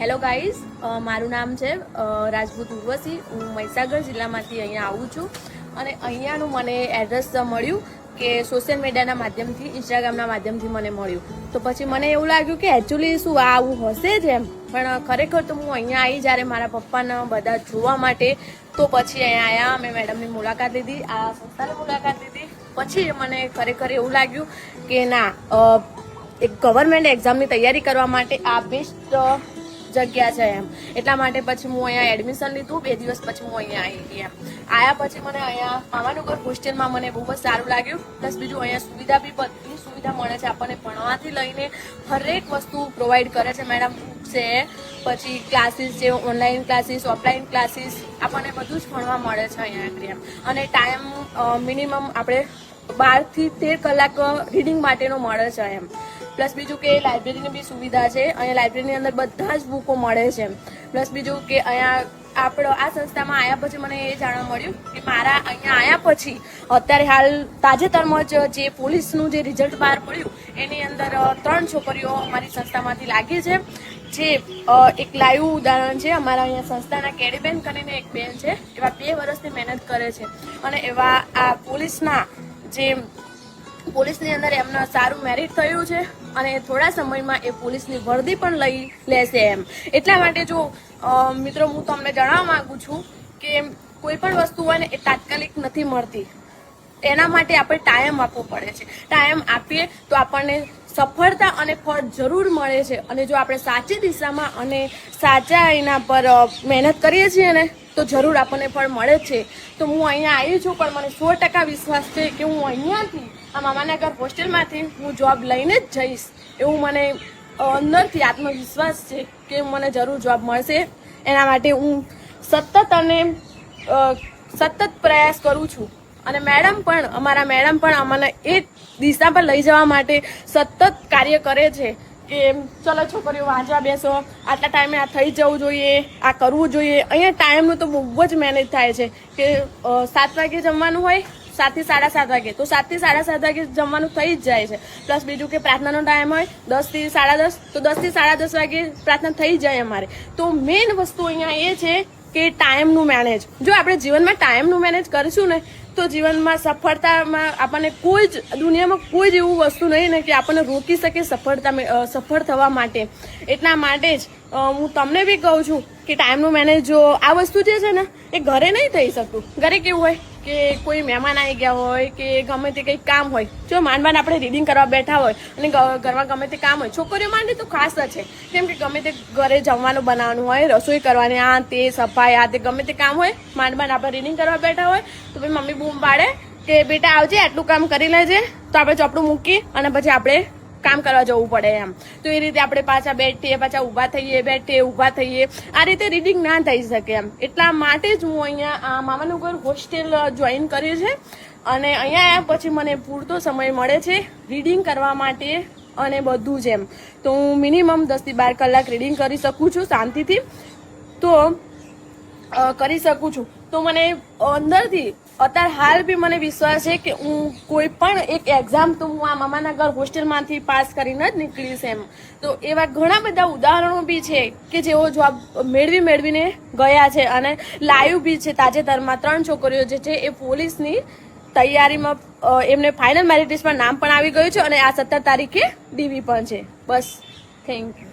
Hello guys મારું નામ છે રાજપૂત ઉર્વશી. હું મહીસાગર જિલ્લામાંથી અહીંયા આવું છું. અને અહીંયાનું મને એડ્રેસ મળ્યું કે સોશિયલ મીડિયાના માધ્યમથી ઇન્સ્ટાગ્રામના માધ્યમથી મને મળ્યું. તો પછી મને એવું લાગ્યું કે એકચ્યુઅલી શું આ આવું હશે જ એમ. પણ ખરેખર તો હું અહીંયા આવી જ્યારે મારા પપ્પાના બધા જોવા માટે, તો પછી અહીંયા આવ્યા મેં મેડમની મુલાકાત લીધી. આ સંસ્થાની મુલાકાત લીધી. પછી મને ખરેખર એવું લાગ્યું કે ના એક ગવર્મેન્ટ એક્ઝામની તૈયારી કરવા માટે આ બેસ્ટ જગ્યા છે એમ. એટલા માટે પછી હું અહીંયા એડમિશન લીધું. બે દિવસ પછી હું અહીંયા આવી ગઈ એમ. આયા પછી મને અહીંયા મામાનગર હોસ્ટેલમાં મને બહુ જ સારું લાગ્યું. પ્લસ બીજું અહીંયા સુવિધા બી બધી સુવિધા મળે છે આપણને ભણવાથી લઈને હરેક વસ્તુ પ્રોવાઈડ કરે છે. મેડમ છે, પછી ક્લાસીસ છે ઓનલાઈન ક્લાસીસ ઓફલાઈન ક્લાસીસ આપણને બધું જ ભણવા મળે છે અહીંયા આગળ એમ. અને ટાઈમ મિનિમમ આપણે બારથી તેર કલાક રીડિંગ માટેનો મળે છે એમ. પ્લસ બીજું કે લાઇબ્રેરીની બી સુવિધા છે. અહીંયા લાઇબ્રેરીની અંદર બધા જ બુકો મળે છે. પ્લસ બીજું કે અહીંયા આપણો આ સંસ્થામાં આવ્યા પછી મને એ જાણવા મળ્યું કે મારા અહીંયા આવ્યા પછી અત્યારે હાલ તાજેતરમાં જ જે પોલીસનું જે રિઝલ્ટ બહાર પડ્યું, એની અંદર ત્રણ છોકરીઓ અમારી સંસ્થામાંથી લાગી છે. જે એક લાઈવ ઉદાહરણ છે. અમારા અહીંયા સંસ્થાના કેડીબેન કરીને એક બેન છે. એવા બે વર્ષથી મહેનત કરે છે. અને એવા આ પોલીસના જે પોલીસની અંદર એમને સારું મેરિટ થયું છે અને થોડા સમયમાં એ પોલીસની વર્દી પણ લઈ લેશે એમ. એટલા માટે જો મિત્રો, હું તમને જણાવવા માંગુ છું કે કોઈ પણ વસ્તુ હોય ને એ તાત્કાલિક નથી મળતી. એના માટે આપણે ટાઈમ આપવો પડે છે. ટાઈમ આપીએ તો આપણને સફળતા અને ફળ જરૂર મળે છે. અને જો આપણે સાચી દિશામાં અને સાચા એના પર મહેનત કરીએ છીએ ને તો જરૂર આપણને ફળ મળે છે. તો હું અહીંયા આવી છું, પણ મને સો ટકા વિશ્વાસ છે કે હું અહીંયાથી, આ મામાના ઘર હોસ્ટેલમાંથી હું જોબ લઈને જ જઈશ. એવું મને અંદરથી આત્મવિશ્વાસ છે કે મને જરૂર જોબ મળશે. એના માટે હું સતત અને સતત પ્રયાસ કરું છું. અને મેડમ પણ, અમારા મેડમ પણ અમને એ દિશા પર લઈ જવા માટે સતત કાર્ય કરે છે. કે ચલો છોકરીઓ વાંચવા બેસો. આટલા ટાઈમે આ થઈ જવું જોઈએ, આ કરવું જોઈએ. અહીંયા ટાઈમનું તો બહુ જ મેનેજ થાય છે કે સાત વાગે જમવાનું હોય, સાતથી સાડા સાત વાગે. તો સાતથી સાડા સાત વાગે જમવાનું થઈ જ જાય છે. પ્લસ બીજું કે પ્રાર્થનાનો ટાઈમ હોય, દસથી સાડા દસ, તો દસથી સાડા દસ વાગે પ્રાર્થના થઈ જાય અમારે. તો મેઇન વસ્તુ અહીંયા એ છે કે ટાઈમનું મેનેજ જો આપણે જીવનમાં ટાઈમનું મેનેજ કરીશું ને તો જીવનમાં સફળતામાં આપણને કોઈ જ દુનિયામાં કોઈ જ એવું વસ્તુ નહીં ને કે આપણને રોકી શકે સફળતા સફળ થવા માટે. એટલા માટે જ હું તમને બી કહું છું કે ટાઈમનું મેનેજ જો આ વસ્તુ જે છે ને, એ ઘરે નહીં થઈ શકતું. ઘરે કેવું હોય? કે કોઈ મહેમાન આવી ગયા હોય કે ગમે તે કંઈક કામ હોય. જો માંડ માંડ આપણે રીડિંગ કરવા બેઠા હોય અને ઘરમાં ગમે તે કામ હોય. છોકરીઓ માટે તો ખાસ છે. કેમ કે ગમે તે ઘરે જમવાનું બનાવવાનું હોય, રસોઈ કરવાની, આ તે સફાઈ, આ તે ગમે તે કામ હોય માંડ માંડ આપણે રીડિંગ કરવા બેઠા હોય, તો ભાઈ મમ્મી બૂમ પાડે કે બેટા આવજે, આટલું કામ કરી લેજે. તો આપણે ચોપડું મૂકી અને પછી આપણે કામ કરવા જવું પડે એમ. તો એ રીતે આપણે પાછા બેઠીએ, પાછા ઊભા થઈએ, બેઠીએ, ઊભા થઈએ. આ રીતે રીડિંગ ના થઈ શકે એમ. એટલા માટે જ હું અહીંયા મામાનું ઘર હોસ્ટેલ જોઈન કરી છે. અને અહીંયા પછી મને પૂરતો સમય મળે છે રીડિંગ કરવા માટે અને બધું જ એમ. તો હું મિનિમમ દસથી બાર કલાક રીડિંગ કરી શકું છું શાંતિથી. તો કરી શકું છું. તો મને અંદરથી અત્યારે હાલ બી મને વિશ્વાસ છે કે હું કોઈ પણ એક એક્ઝામ તો હું આ મામાના ઘર હોસ્ટેલમાંથી પાસ કરીને જ નીકળીશ એમ. તો એવા ઘણા બધા ઉદાહરણો બી છે કે જેઓ જોબ મેળવી મેળવીને ગયા છે અને લાઈવ બી છે તાજેતરમાં ત્રણ છોકરીઓ જે છે એ પોલીસની તૈયારીમાં એમને ફાઇનલ મેરિટ નામ પણ આવી ગયું છે અને આ સત્તર તારીખે ડીવી પણ છે. બસ થેન્ક યુ